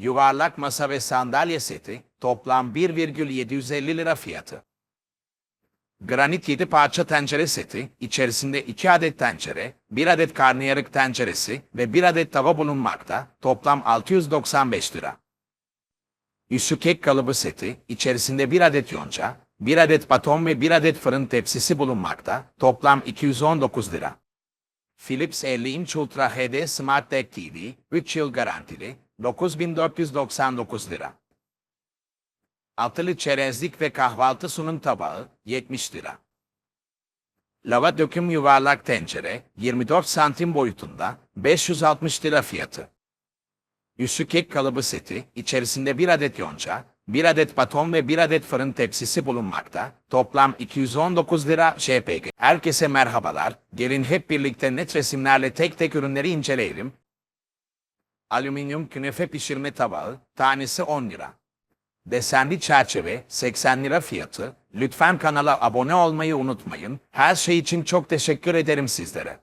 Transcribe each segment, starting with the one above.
Yuvarlak masa ve sandalye seti toplam 1,750 lira fiyatı. Granit 7 parça tencere seti, içerisinde 2 adet tencere, 1 adet karnıyarık tenceresi ve 1 adet tava bulunmakta, toplam 695 lira. Üssü kek kalıbı seti, içerisinde 1 adet yonca, 1 adet baton ve 1 adet fırın tepsisi bulunmakta, toplam 219 lira. Philips 50 inç Ultra HD Smart Deck TV, 3 yıl garantili, 9499 lira. Altılı çerezlik ve kahvaltı sunum tabağı 70 lira. Lava döküm yuvarlak tencere 24 santim boyutunda 560 lira fiyatı. Üssü kek kalıbı seti içerisinde 1 adet yonca, 1 adet baton ve 1 adet fırın tepsisi bulunmakta. Toplam 219 lira ŞPG. Herkese merhabalar. Gelin hep birlikte net resimlerle tek tek ürünleri inceleyelim. Alüminyum künefe pişirme tabağı tanesi 10 lira. Desenli çerçeve 80 lira fiyatı. Lütfen kanala abone olmayı unutmayın. Her şey için çok teşekkür ederim sizlere.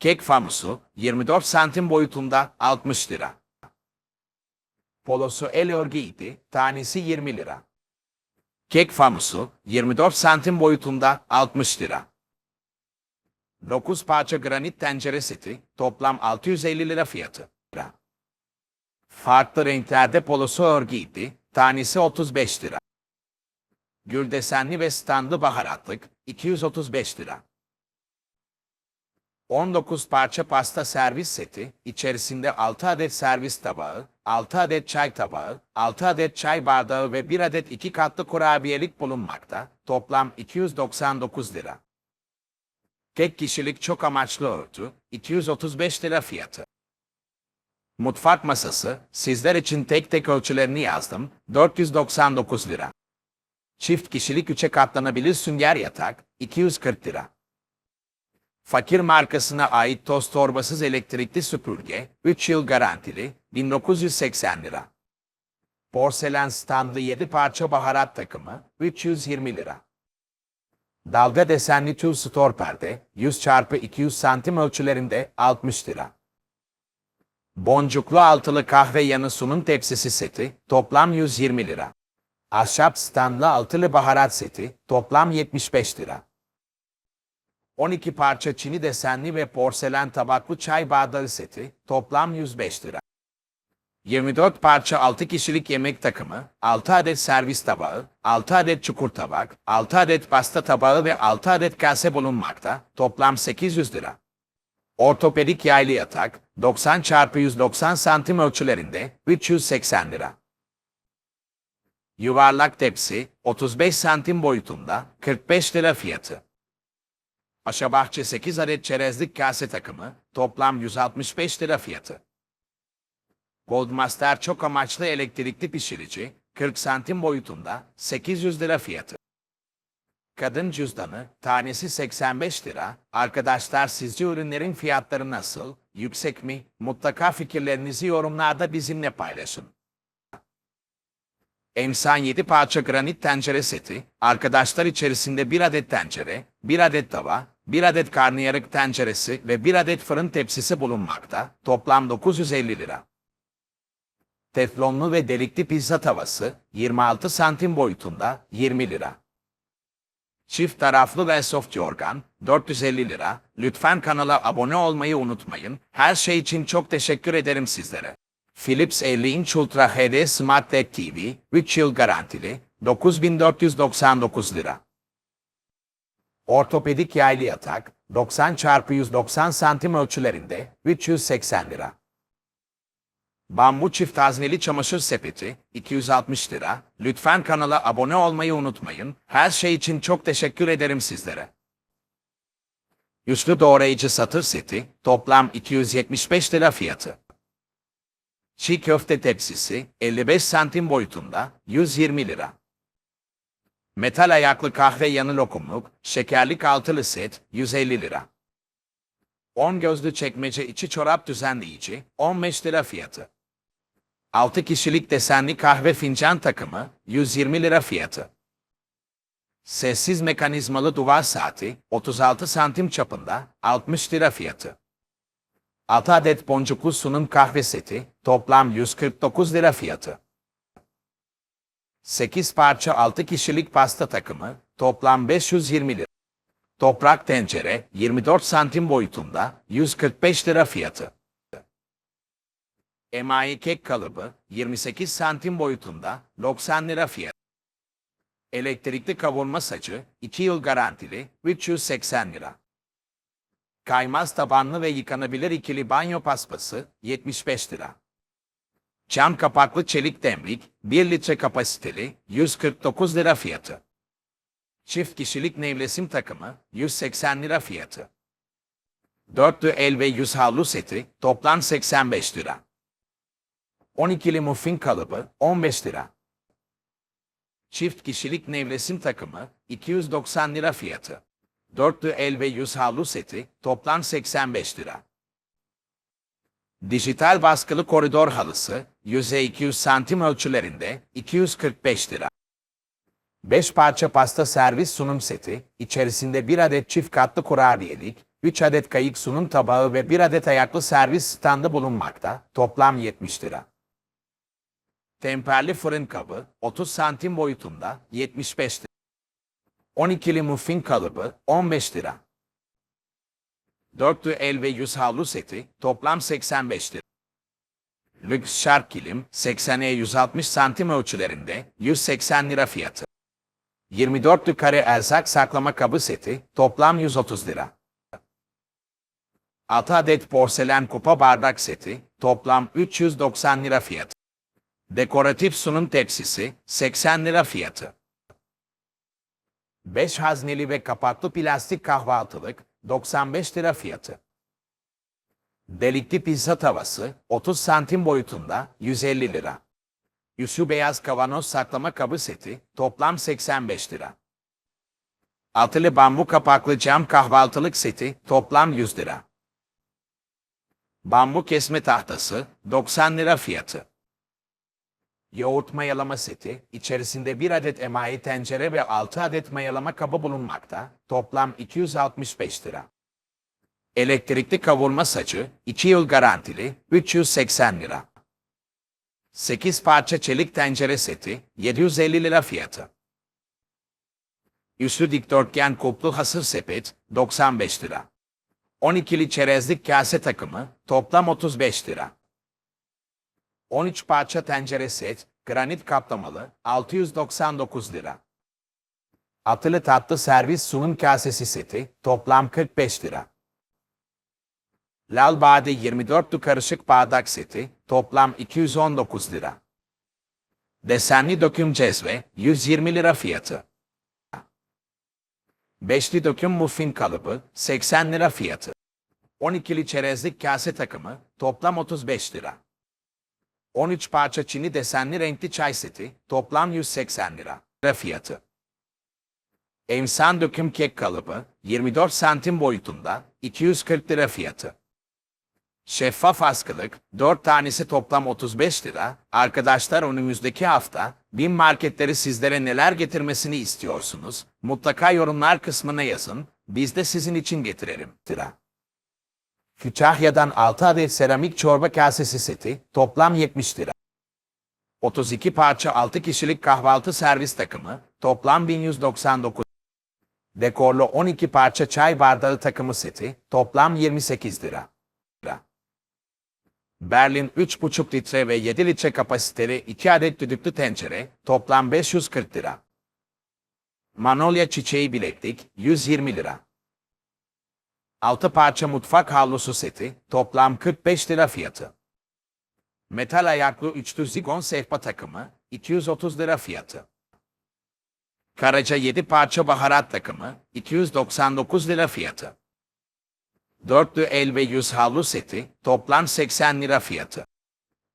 Kek famusu 24 santim boyutunda 60 lira. Polosu el örgüydü, tanesi 20 lira. Kek famusu 24 santim boyutunda 60 lira. 9 parça granit tencere seti toplam 650 lira fiyatı. Farklı renklerde polosu örgüydü, tanesi 35 lira. Gül desenli ve standlı baharatlık 235 lira. 19 parça pasta servis seti, içerisinde 6 adet servis tabağı, 6 adet çay tabağı, 6 adet çay bardağı ve 1 adet 2 katlı kurabiyelik bulunmakta. Toplam 299 lira. Tek kişilik çok amaçlı örtü, 235 lira fiyatı. Mutfak masası, sizler için tek tek ölçülerini yazdım, 499 lira. Çift kişilik 3'e katlanabilir sünger yatak, 240 lira. Fakir markasına ait toz torbasız elektrikli süpürge, 3 yıl garantili, 1980 lira. Porselen standlı 7 parça baharat takımı, 320 lira. Dalga desenli tül store perde, 100 x 200 santim ölçülerinde 60 lira. Boncuklu altılı kahve yanı sunum tepsisi seti, toplam 120 lira. Ahşap standlı altılı baharat seti, toplam 75 lira. 12 parça çini desenli ve porselen tabaklı çay bardağı seti, toplam 105 lira. 24 parça 6 kişilik yemek takımı, 6 adet servis tabağı, 6 adet çukur tabak, 6 adet pasta tabağı ve 6 adet kase bulunmakta, toplam 800 lira. Ortopedik yaylı yatak, 90 x 190 santim ölçülerinde, 380 lira. Yuvarlak tepsi, 35 santim boyutunda, 45 lira fiyatı. Aşabahçe 8 adet çerezlik kase takımı, toplam 165 lira fiyatı. Goldmaster çok amaçlı elektrikli pişirici, 40 santim boyutunda, 800 lira fiyatı. Kadın cüzdanı, tanesi 85 lira. Arkadaşlar sizce ürünlerin fiyatları nasıl? Yüksek mi? Mutlaka fikirlerinizi yorumlarda bizimle paylaşın. Emsan 7 parça granit tencere seti, arkadaşlar içerisinde 1 adet tencere, 1 adet tava, 1 adet karnıyarık tenceresi ve 1 adet fırın tepsisi bulunmakta, toplam 950 lira. Teflonlu ve delikli pizza tavası, 26 santim boyutunda, 20 lira. Çift taraflı ve soft yorgan, 450 lira. Lütfen kanala abone olmayı unutmayın. Her şey için çok teşekkür ederim sizlere. Philips 50 inç Ultra HD Smart Deck TV, 3 yıl garantili, 9499 lira. Ortopedik yaylı yatak, 90 x 190 santim ölçülerinde, 380 lira. Bambu çift hazneli çamaşır sepeti 260 lira. Lütfen kanala abone olmayı unutmayın. Her şey için çok teşekkür ederim sizlere. Üçlü doğrayıcı satır seti toplam 275 lira fiyatı. Çiğ köfte tepsisi 55 santim boyutunda 120 lira. Metal ayaklı kahve yanı lokumluk, şekerlik altılı set 150 lira. 10 gözlü çekmece içi çorap düzenleyici 15 lira fiyatı. 6 kişilik desenli kahve fincan takımı 120 lira fiyatı. Sessiz mekanizmalı duvar saati 36 santim çapında 60 lira fiyatı. 6 adet boncuklu sunum kahve seti, toplam 149 lira fiyatı. 8 parça 6 kişilik pasta takımı, toplam 520 lira. Toprak tencere, 24 santim boyutunda, 145 lira fiyatı. Emayi kek kalıbı, 28 santim boyutunda, 90 lira fiyatı. Elektrikli kavurma sacı, 2 yıl garantili, 380 lira. Kaymaz tabanlı ve yıkanabilir ikili banyo paspası, 75 lira. Cam kapaklı çelik demlik, 1 litre kapasiteli, 149 lira fiyatı. Çift kişilik nevresim takımı, 180 lira fiyatı. Dörtlü el ve yüz havlu seti, toplam 85 lira. 12'li muffin kalıbı, 15 lira. Çift kişilik nevresim takımı, 290 lira fiyatı. Dörtlü el ve yüz havlu seti, toplam 85 lira. Dijital baskılı koridor halısı, yüzey 200 santim ölçülerinde, 245 lira. 5 parça pasta servis sunum seti, içerisinde 1 adet çift katlı kurabiyelik, 3 adet kayık sunum tabağı ve 1 adet ayaklı servis standı bulunmakta, toplam 70 lira. Temperli fırın kabı, 30 santim boyutunda, 75 lira. 12'li muffin kalıbı, 15 lira. Dörtlü el ve yüz havlu seti, toplam 85 lira. Lüks şark kilim, 80'e 160 santim ölçülerinde, 180 lira fiyatı. 24'lü kare erzak saklama kabı seti, toplam 130 lira. 6 adet porselen kupa bardak seti, toplam 390 lira fiyatı. Dekoratif sunum tepsisi, 80 lira fiyatı. 5 hazneli ve kapaklı plastik kahvaltılık, 95 lira fiyatı. Delikli pizza tavası, 30 santim boyutunda, 150 lira. Yüzü beyaz kavanoz saklama kabı seti, toplam 85 lira. Altılı bambu kapaklı cam kahvaltılık seti, toplam 100 lira. Bambu kesme tahtası, 90 lira fiyatı. Yoğurt mayalama seti, içerisinde bir adet emayi tencere ve 6 adet mayalama kabı bulunmakta, toplam 265 lira. Elektrikli kavurma sacı, 2 yıl garantili, 380 lira. 8 parça çelik tencere seti, 750 lira fiyatı. Üstü dikdörtgen kuplu hasır sepet, 95 lira. 12'li çerezlik kase takımı, toplam 35 lira. 13 parça tencere set, granit kaplamalı, 699 lira. Atılı tatlı servis sunum kasesi seti, toplam 45 lira. Lal Bade 24'lü karışık bardak seti, toplam 219 lira. Desenli döküm cezve, 120 lira fiyatı. Beşli döküm muffin kalıbı, 80 lira fiyatı. 12'li çerezlik kase takımı, toplam 35 lira. 13 parça çini desenli renkli çay seti, toplam 180 lira. lira fiyatı. Emsan döküm kek kalıbı, 24 santim boyutunda, 240 lira fiyatı. Şeffaf askılık, 4 tanesi toplam 35 lira. Arkadaşlar önümüzdeki hafta bin marketleri sizlere neler getirmesini istiyorsunuz? Mutlaka yorumlar kısmına yazın. Biz de sizin için getirelim. Lira. Kütahya'dan 6 adet seramik çorba kasesi seti, toplam 70 lira. 32 parça 6 kişilik kahvaltı servis takımı, toplam 1199 Dekorlu 12 parça çay bardağı takımı seti, toplam 28 lira. Berlin 3,5 litre ve 7 litre kapasiteli 2 adet düdüklü tencere, toplam 540 lira. Manolya çiçeği bileklik, 120 lira. 6 parça mutfak havlusu seti, toplam 45 lira fiyatı. Metal ayaklı üçlü zigon sehpa takımı, 230 lira fiyatı. Karaca 7 parça baharat takımı, 299 lira fiyatı. Dörtlü el ve yüz havlu seti, toplam 80 lira fiyatı.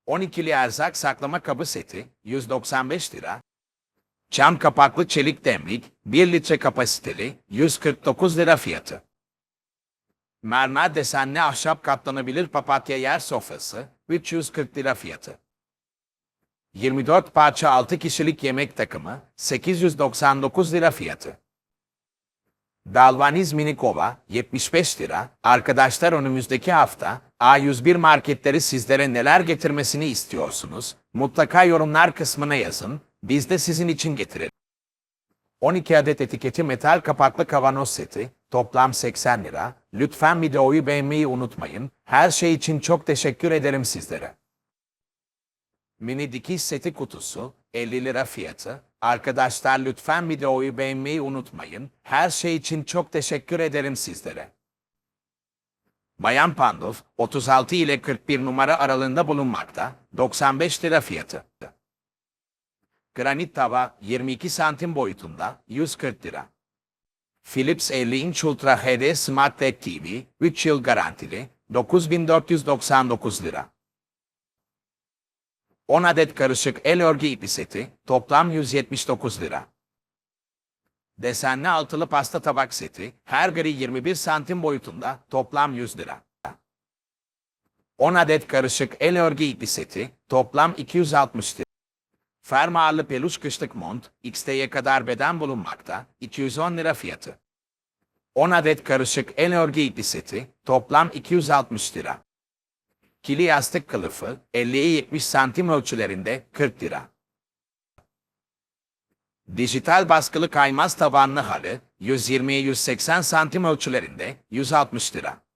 12'li erzak saklama kabı seti, 195 lira. Cam kapaklı çelik demlik, 1 litre kapasiteli, 149 lira fiyatı. Mermer desenli ahşap katlanabilir papatya yer sofrası, 340 lira fiyatı. 24 parça 6 kişilik yemek takımı, 899 lira fiyatı. Dalvaniz mini kova 75 lira. Arkadaşlar önümüzdeki hafta A101 marketleri sizlere neler getirmesini istiyorsunuz? Mutlaka yorumlar kısmına yazın. Biz de sizin için getirelim. 12 adet etiketi metal kapaklı kavanoz seti, toplam 80 lira. Lütfen videoyu beğenmeyi unutmayın. Her şey için çok teşekkür ederim sizlere. Mini dikiş seti kutusu, 50 lira fiyatı. Arkadaşlar lütfen videoyu beğenmeyi unutmayın. Her şey için çok teşekkür ederim sizlere. Bayan Pandolf, 36 ile 41 numara aralığında bulunmakta. 95 lira fiyatı. Granit tava 22 santim boyutunda 140 lira. Philips 50 inç Ultra HD Smart TV 3 yıl garantili 9499 lira. 10 adet karışık el örgü ipi seti toplam 179 lira. Desenli altılı pasta tabak seti her biri 21 santim boyutunda toplam 100 lira. 10 adet karışık el örgü ipi seti toplam 260 lira. Fermuarlı peluş kışlık mont XT'ye kadar beden bulunmakta 210 lira fiyatı. 10 adet karışık el örgü ipi seti toplam 260 lira. Kili yastık kılıfı 50'ye 70 santim ölçülerinde 40 lira. Dijital baskılı kaymaz tabanlı halı 120'ye 180 santim ölçülerinde 160 lira.